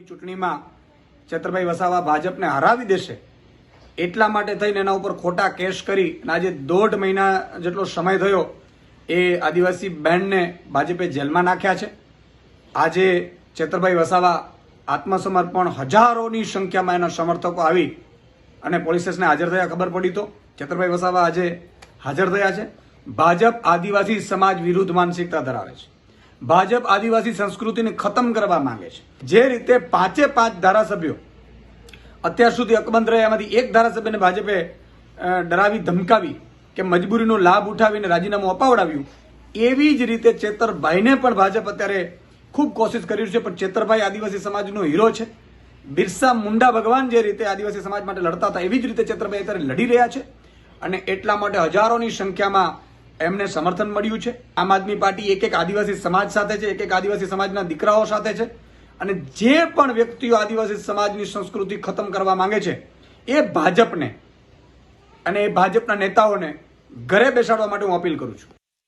ની ચૂંટણીમાં ચેતરભાઈ વસાવા ભાજપને હરાવી દેશે, એટલા માટે થઈને એના ઉપર ખોટા કેસ કરી અને આજે દોઢ મહિના જેટલો સમય થયો એ આદિવાસી બેન્ડને ભાજપે જેલમાં નાખ્યા છે. આજે ચેતરભાઈ વસાવા આત્મસમર્પણ હજારોની સંખ્યામાં એના સમર્થકો આવી અને પોલીસ હાજર થયા ખબર પડી તો ચેતરભાઈ વસાવા આજે હાજર થયા છે. ભાજપ આદિવાસી સમાજ વિરુદ્ધ માનસિકતા ધરાવે છે. ભાજપ આદિવાસી સંસ્કૃતિને ખતમ કરવા માંગે છે. જે રીતે પાંચે પાંચ ધારાસભ્યો અત્યાર સુધી અકબંધ રહ્યા એમાંથી એક ધારાસભ્યને ભાજપે ડરાવી, ધમકાવી કે મજબૂરીનો લાભ ઉઠાવીને રાજીનામું અપાવડાવ્યું, એવી જ રીતે ચેતરભાઈને પણ ભાજપ અત્યારે ખૂબ કોશિશ કરી છે. પણ ચેતરભાઈ આદિવાસી સમાજનો હીરો છે. બિરસા મુંડા ભગવાન જે રીતે આદિવાસી સમાજ માટે લડતા હતા, એવી જ રીતે ચેતરભાઈ અત્યારે લડી રહ્યા છે. અને એટલા માટે હજારોની સંખ્યામાં એમને સમર્થન મળ્યું છે. આમ આદમી પાર્ટી એક એક આદિવાસી સમાજ સાથે છે, એક એક આદિવાસી સમાજના દીકરાઓ સાથે છે. અને જે પણ વ્યક્તિઓ આદિવાસી સમાજની સંસ્કૃતિ ખતમ કરવા માંગે છે, એ ભાજપને અને એ ભાજપના નેતાઓને ઘરે બેસાડવા માટે હું અપીલ કરું છું.